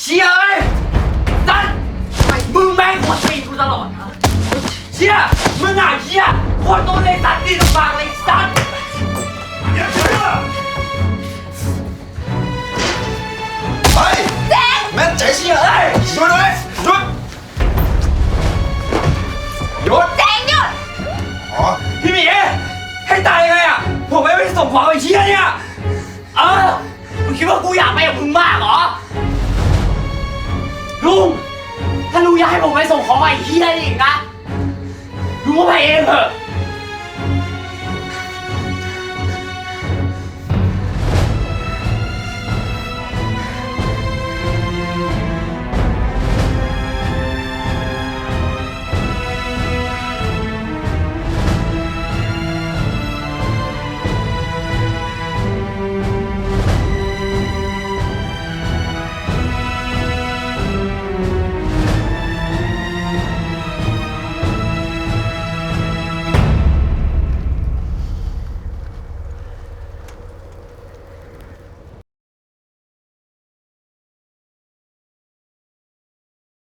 ชี่ยเอ้ยสัตว์มึงแม่งกดตีนกูตลอดนะเชี่ยมึงอะเชี่ยโคตรตัวเลยสัตว์ดีตรงกลางเลยสัตว์อย่าเชื่อไปเจ๊งแม่นใจเชียเอ้ยหยุดเลยหยุดหยุดเจ๊งหยุดอ๋อพี่หมีให้ตายยังไงอะผมไม่ไปส่งของไอ้เชี่ยเนี่ยเออมึงคิดว่ากูอยากไปกับมึงมาก งถ้าให้ผมไปส่งของไอ้เชี่ยนี่อีกนะ รู้ไปเองเถอะ